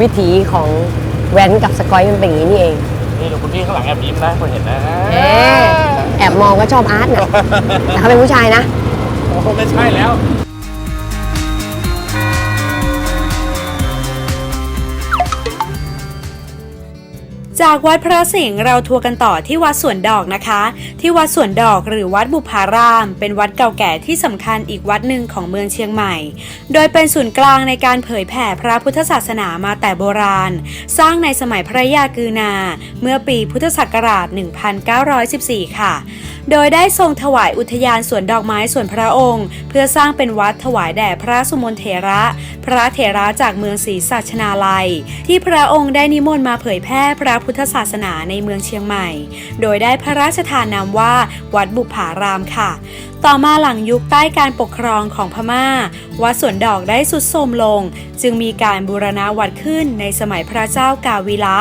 วิถีของแว้นกับสกอยมันเป็นอย่างนี้นี่เองนี่ดูคุณพี่ข้างหลังแอบยิ้มนะคนเห็นนะเอ๊ะแอบมองว่าชอบอาร์ตน่ะแต่เขาเป็นผู้ชายนะ โอ้โหไม่ใช่แล้ว จากวัดพระสิงห์เราทัวร์กันต่อที่วัดสวนดอกนะคะ ที่วัดสวนดอกหรือวัดบุพาราม เป็นวัดเก่าแก่ที่สำคัญอีกวัดหนึ่งของเมืองเชียงใหม่ โดยเป็นศูนย์กลางในการเผยแผ่พระพุทธศาสนามาแต่โบราณ สร้างในสมัยพระยากือนา เมื่อปีพุทธศักราช 1914 ค่ะ โดยได้ทรงถวายอุทยานสวนดอกไม้ส่วนพระองค์ เพื่อสร้างเป็นวัดถวายแด่พระสุมนเถระ พระเถระจากเมืองศรีสัชนาลัย ที่พระองค์ได้นิมนต์มาเผยแพร่พระพุทธศาสนาในเมืองเชียงใหม่ โดยได้พระราชทานนามว่าวัดบุพารามค่ะต่อมาหลังยุคใต้การปกครองของพม่า วัดสวนดอกได้สุดโทรมลง จึงมีการบูรณะวัดขึ้นในสมัยพระเจ้ากาวิละ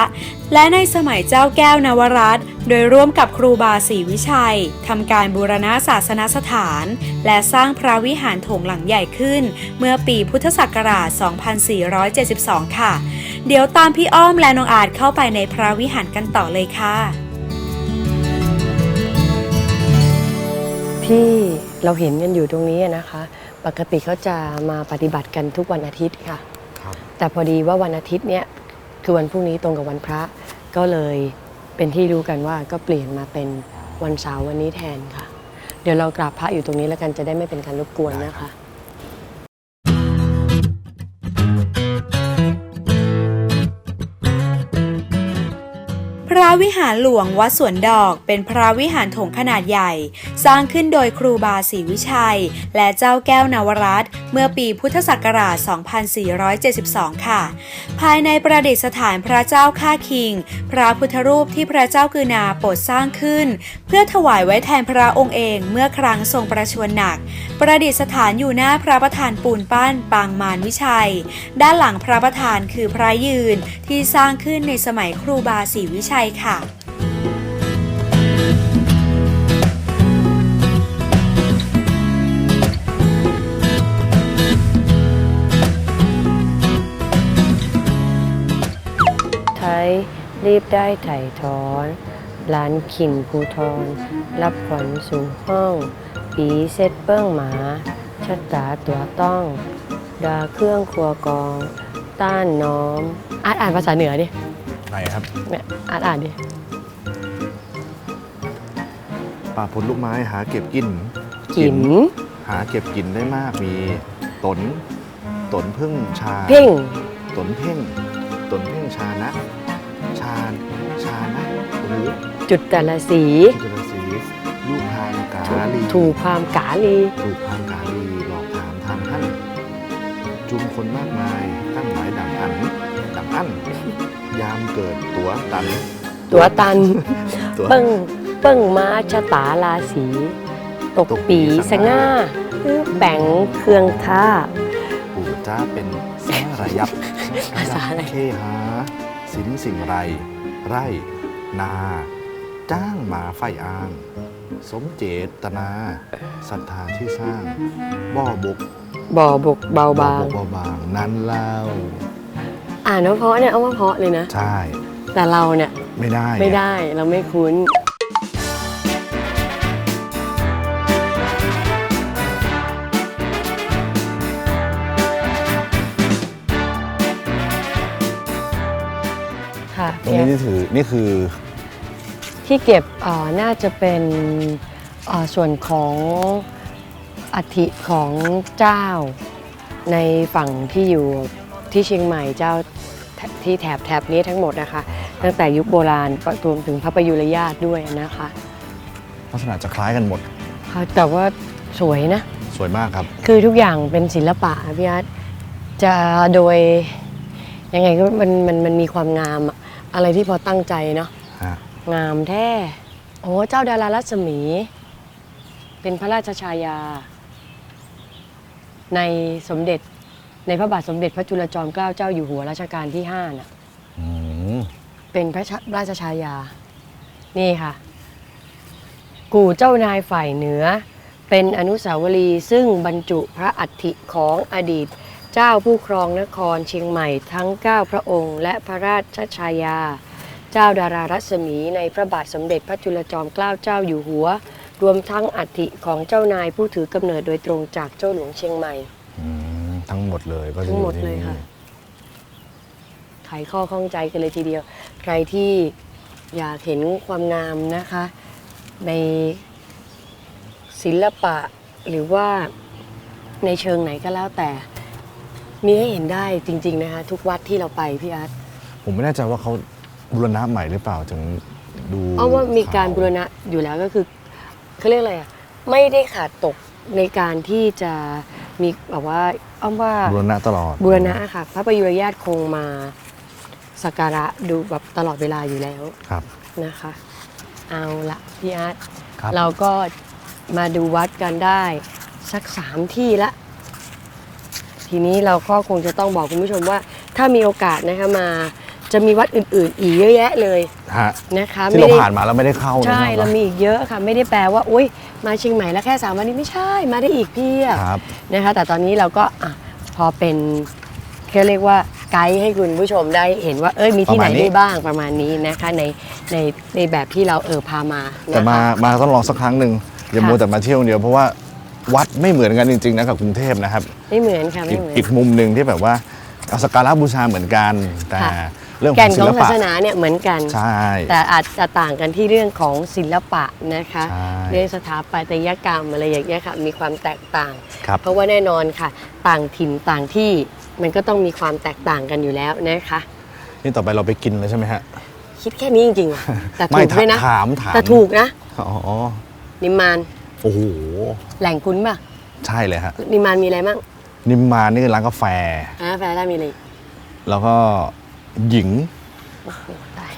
และในสมัยเจ้าแก้วนวรัตโดยร่วมกับครูบาศรีวิชัยทำการบูรณะศาสนสถาน และสร้างพระวิหารโถงหลังใหญ่ขึ้น เมื่อปีพุทธศักราช 2472 ค่ะ เดี๋ยวตามพี่อ้อมและน้องอาจเข้าไปในพระวิหารกันต่อเลยค่ะที่ เราเห็นกันอยู่ตรงนี้นะคะ ปกติเขาจะมาปฏิบัติกันทุกวันอาทิตย์ค่ะ ครับแต่พอดีว่าวันอาทิตย์เนี้ยคือวันพรุ่งนี้ตรงกับวันพระก็เลยเป็นที่รู้กันว่าก็เปลี่ยนมาเป็นวันเสาร์วันนี้แทนค่ะ เดี๋ยวเรากราบพระอยู่ตรงนี้แล้วกันจะได้ไม่เป็นการรบกวนนะคะ พระวิหารหลวงวัดสวนดอกเป็นพระวิหารโถงขนาดใหญ่ สร้างขึ้นโดยครูบาศรีวิชัย และเจ้าแก้วนวรัตเมื่อปีพุทธศักราช 2472 ค่ะ ภายในประดิษฐานพระเจ้าข้าคิง พระพุทธรูปที่พระเจ้ากือนาโปรดสร้างขึ้น พื่อถวายไว้แทนพระองค์เองเมื่อครั้งทรงประชวรหนัก ประดิษฐานอยู่หน้าพระประธานปูนปั้นปางมารวิชัย ด้านหลังพระประธานคือพระยืนที่สร้างขึ้นในสมัยครูบาศรีวิชัยค่ะไทยรีบได้ไถ่ถอน ร้านขินภูทรรับขวัญสู่ห้อง ปีเซตเปิ้งหมาชะตาตัวต้อง ดาเครื่องครัวกอง ต้านน้อมอ่านอ่านภาษาเหนือดิไหนครับเนี่ยอ่านอ่านดิป่าผลลูกไม้หาเก็บกินจิ๋มหาเก็บกินได้มากมีตนตนพึ่งชาเพ่งตนเพ่งตนเพ่งชานะ ชาญชานะหรือ จุดแต่ละสี จุลศีลูกพามกาลีถูกความกาลี ถูกพามกาลีหลอกถามทำหั่นจุมคนมากมายตั้งหลายดังอันดังอันยามเกิดตัวตันตัวตัน ตัวเปิ้งเปิ้งม้าชะตาราศี ตกตกปีปีสสง่าง่าแบ่งเครื่องท่า ปู่จ้าเป็นสาระยับภาษาอะไร เคหาสินสิ่งไร ไร่ นา จ้างมาไฟอ้าง สมเจตนาศรัทธาที่สร้าง บ่อบกบ่อบกเบาบาง บ่อบกเบาบางนั้นเล่าอ่านว่าเพราะเนี่ยเอาว่าเพราะเลยนะ ใช่ แต่เราเนี่ยไม่ได้ไม่ได้เราไม่คุ้น ค่ะตรงนี้นี่ถือนี่คือ ที่เก็บเอ่อน่าจะเป็นเอ่อส่วนของอัฐิของเจ้า ในฝั่งที่อยู่ที่เชียงใหม่เจ้าแถที่แถบแถบนี้ทั้งหมดนะคะ ตั้งแต่ยุคโบราณรวมถึงพระประยุรญาติด้วยนะคะลักษณะจะคล้ายกันหมดค่ะแต่ว่าสวยนะ สวยมากครับ คือทุกอย่างเป็นศิลปะอะพี่อาร์ตจะโดยยังไงก็มันมันมันมีความงามอะอะไรที่พอตั้งใจเนาะฮะ งามแท้ โอ้ เจ้าดารารัศมี เป็นพระราชชายา ในสมเด็จในพระบาทสมเด็จพระจุลจอมเกล้าเจ้าอยู่หัวรัชกาลที่ห้าน่ะอืมเป็นพระชะราชชายา นี่ค่ะ กู่เจ้านายฝ่ายเหนือ เป็นอนุสาวรีย์ซึ่งบรรจุพระอัฐิของอดีต เจ้าผู้ครองนครเชียงใหม่ทั้ง 9 พระองค์ และพระราชชายา เจ้าดารารัศมีในพระบาทสมเด็จพระจุลจอมเกล้าเจ้าอยู่หัว รวมทั้งอัฐิของเจ้านายผู้ถือกำเนิดโดยตรงจากเจ้าหลวงเชียงใหม่ อืมทั้งหมดเลยก็จะทั้งหมดอที่เลยค่ะนี่ไขข้อข้องใจกันเลยทีเดียว ใครที่อยากเห็นความงามนะคะ ในศิลปะหรือว่าในเชิงไหนก็แล้วแต่ มีให้เห็นได้จริง ๆ นะคะ ทุกวัดที่เราไปพี่อาร์ตผมไม่แน่ใจว่าเขา บูรณะใหม่หรือเปล่าถึงดูเอาว่ามีการขวบูรณะอยู่แล้วก็คือเขาเรียกอะไรอะไม่ได้ขาดตกในการที่จะมีแบบว่าอ้อมว่าบูรณะตลอดบูรณะค่ะ พระประยุรญาติคงมาสักการะดูแบบตลอดเวลาอยู่แล้วครับนะคะ เอาละพี่อาร์ตครับเราก็มาดูวัดกันได้สักสามที่ละ ทีนี้เราก็คงจะต้องบอกคุณผู้ชมว่า ถ้ามีโอกาสนะคะมา จะมีวัดอื่นๆ อีกเยอะแยะเลยฮะนะคะที่เราไม่ได้ผ่านมาแล้วไม่ได้เข้านะใช่คบเรามีอีกเยอะค่ะ ไม่ได้แปลว่าอุ้ยมาเชียงใหม่แล้วแค่สามวันนี้ไม่ใช่มาได้อีกเพี่อะครับนะคะ แต่ตอนนี้เราก็อะพอเป็นเขาเรียกว่าไกด์ให้คุณผู้ชมได้เห็นว่าเอ้ยมีที่ไหนประมาณนี้ได้บ้างประมาณนี้นะคะในในในแบบที่เราเออพามาแต่นะคะมามาต้องลองสักครั้งหนึ่งอย่าค่ะมัวแต่มาเที่ยวอย่างเดียวเพราะว่าวัดไม่เหมือนกันจริงๆนะกับกรุงเทพนะครับ ไม่เหมือนค่ะอีไม่กเหมือนอีกมุมหนึ่งที่แบบว่า เอาสักการะบูชาเหมือนกัน แต่ค่ะ เรื่องขแก่อนงขศิองลศาปะ สนาเนี่ยเหมือนกัน ใช่ แต่อาจจะต่างกันที่เรื่องของศิลปะนะคะ ใช่เรื่องสถาปัตยกรรมอะไรอย่างเงี้ยค่ะมีความแตกต่าง ครับ เพราะว่าแน่นอนค่ะ ต่างถิ่นต่างที่มันก็ต้องมีความแตกต่างกันอยู่แล้วนะคะ นี่ต่อไปเราไปกินเลยใช่ไหมฮะ คิดแค่นี้จริงๆว่ะแต่ไม่ถูกด้วยนะถามถาม แต่ถูกนะ อ๋อ นิมมานโอ้โห แหล่งคุ้นป่ะ ใช่เลยฮะนิมมานมีอะไรบ้าง นิมมานนี่คือร้านกาแฟ อ่าแฟร์ได้มีอะไรอีกแล้วก็หญิง โอ้โหตาย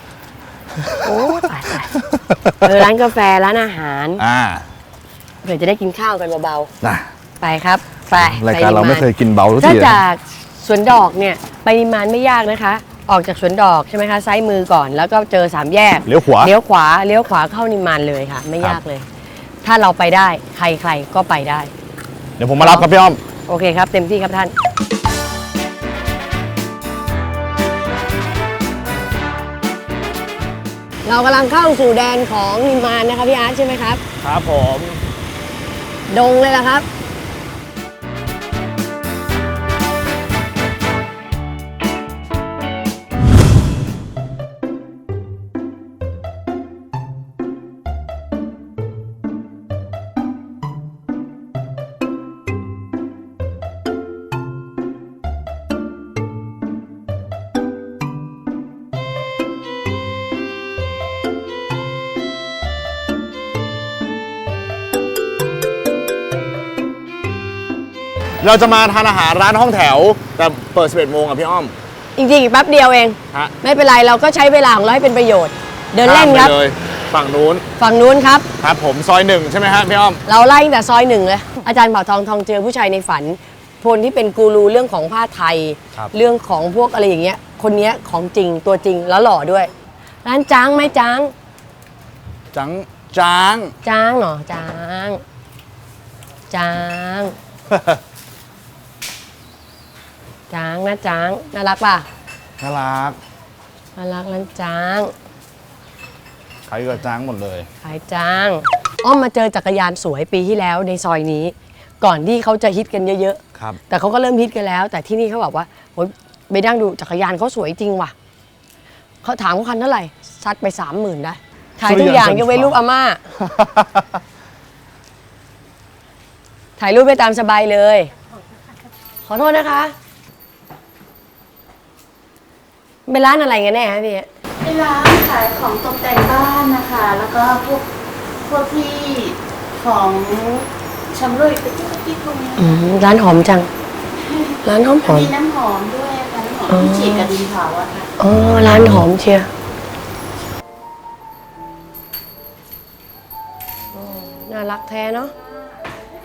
โอ้ตายตายเออร้านกาแฟร้านอาหารอ่าเผื่อจะได้กินข้าวกันเบานะๆไปครับไปรายการเราไม่เคยกินเบาทุกถ้าทีนะจากสวนดอกเนี่ยไปนิมมานไม่ยากนะคะ ออกจากสวนดอกใช่ไหมคะซ้ายมือก่อน แล้วก็เจอสามแยก เลี้ยวขวา เลี้ยวขวาเลี้ยวขวาเข้านิมมานเลยค่ะ ไม่ครับ ยากเลย ถ้าเราไปได้ใครๆก็ไปได้ เดี๋ยวผมมารับครับพี่อ้อม โอเคครับ เต็มที่ครับท่าน เรากำลังเข้าสู่แดนของนิมมานนะคะพี่อาร์ตใช่ไหมครับ ครับผม ดงเลยละครับ เราจะมาทานอาหารร้านห้องแถว แต่เปิด 11โมงอะพี่อ้อม จริงๆอีกแป๊บเดียวเอง ฮะ ไม่เป็นไรเราก็ใช้เวลาของเราให้เป็นประโยชน์ เดินเล่นครับ ข้ามไปเลยฝั่งนู้นฝั่งนู้นครับ ครับ ผมซอยหนึ่งใช่ไหมฮะพี่อ้อม เราไล่ตั้งแต่ซอยหนึ่งเลย อาจารย์เผ่าทองทองเจอผู้ชายในฝันคนที่เป็นกูรูเรื่องของผ้าไทย ครับ เรื่องของพวกอะไรอย่างเงี้ย คนเนี้ยของจริงตัวจริงแล้วหล่อด้วย ร้านจ้างไหมจ้างจังจาง จ้างเหรอจ้าง จ้างจ้าง นะจ้างน่ารักป่ะน่ารักน่ารักร้านจ้างใครก็จางหมดเลย ขายจ้างอ้อมมาเจอจักรยานสวยปีที่แล้วในซอยนี้ ก่อนที่เขาจะฮิตกันเยอะๆครับแต่เขาก็เริ่มฮิตกันแล้ว แต่ที่นี่เขาบอกว่าโอ๊ยไปนั่งดูจักรยานเขาสวยจริงว่ะเขาถามเขาคันเท่าไหร่ซัดไปสามหมื่นได้ขายทุกอย่างยกเว้นรูปอาม่า ถ่ายรูปไปตามสบายเลย ขอโทษนะคะ เป็นร้านอะไรกันแน่ฮะพี่เป็นร้านขายของตกแต่งบ้านนะคะ แล้วก็พวกพวกที่ของชำร่วยเป็นที่ที่พวกนี้อืมร้านหอมจัง ร้านหอมหอมมีน้ำหอมด้วยค่ะน้ำหอมอ๋อที่ฉีดกับดินเผาอะค่ะอ๋อร้านหอมเชียร์อ๋อน่ารักแท้เนาะ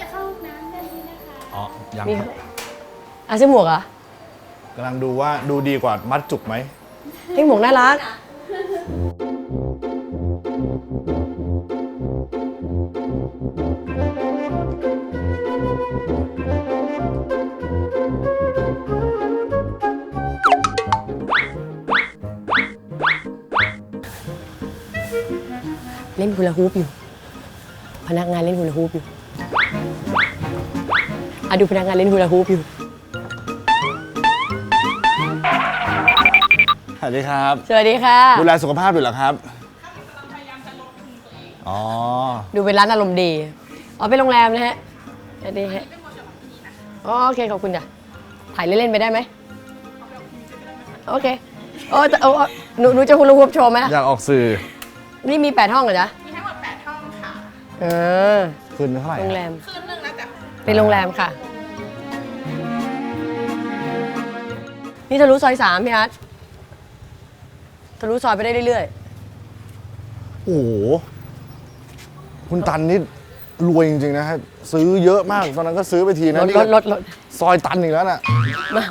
จะเข้าห้องน้ำได้ไหมนะคะอ๋อยังมีครับอาซื้อหมวกเหรอะ กำลังดูว่าดูดีกว่ามัดจุกไหมพี่หมวกน่ารัก เล่นฮูลาฮูปอยู่ พนักงานเล่นฮูลาฮูปอยู่อะดูพนักงานเล่นฮูลาฮูปอยู่ สวัสดีครับ สวัสดีค่ะ ดูแลสุขภาพอยู่เหรอครับอ๋อ ดูเป็นร้านอารมณ์ดี อ๋อเป็นโรงแรมนะฮะสวัสดีฮะอ๋อโอเคขอบคุณจ้ะ ถ่ายเล่นๆไปได้ไหม โอเค โอ้แต่โอ้หนูหนูจะฮูลาฮูปโชว์ไหมล่ะ อยากออกสื่อนี่มี 8 ห้องเหรอจ๊ะ มีทั้งหมด8ห้องค่ะ เออ คืนเท่าไหร่โรงแรอะม คืนนึงนะจ๊ะเป็นโรงแรมค่ะ นี่ทะลุซอยสามพี่อาร์ต ทะลุซอยไปได้เรื่อยโอ้โหคุณตันนี่รวยจริงๆนะฮะซื้อเยอะมาก ตอนนั้นก็ซื้อไปทีๆนะรถนี่รก็ถรถรถซอยตันอีกแล้วน่ะมา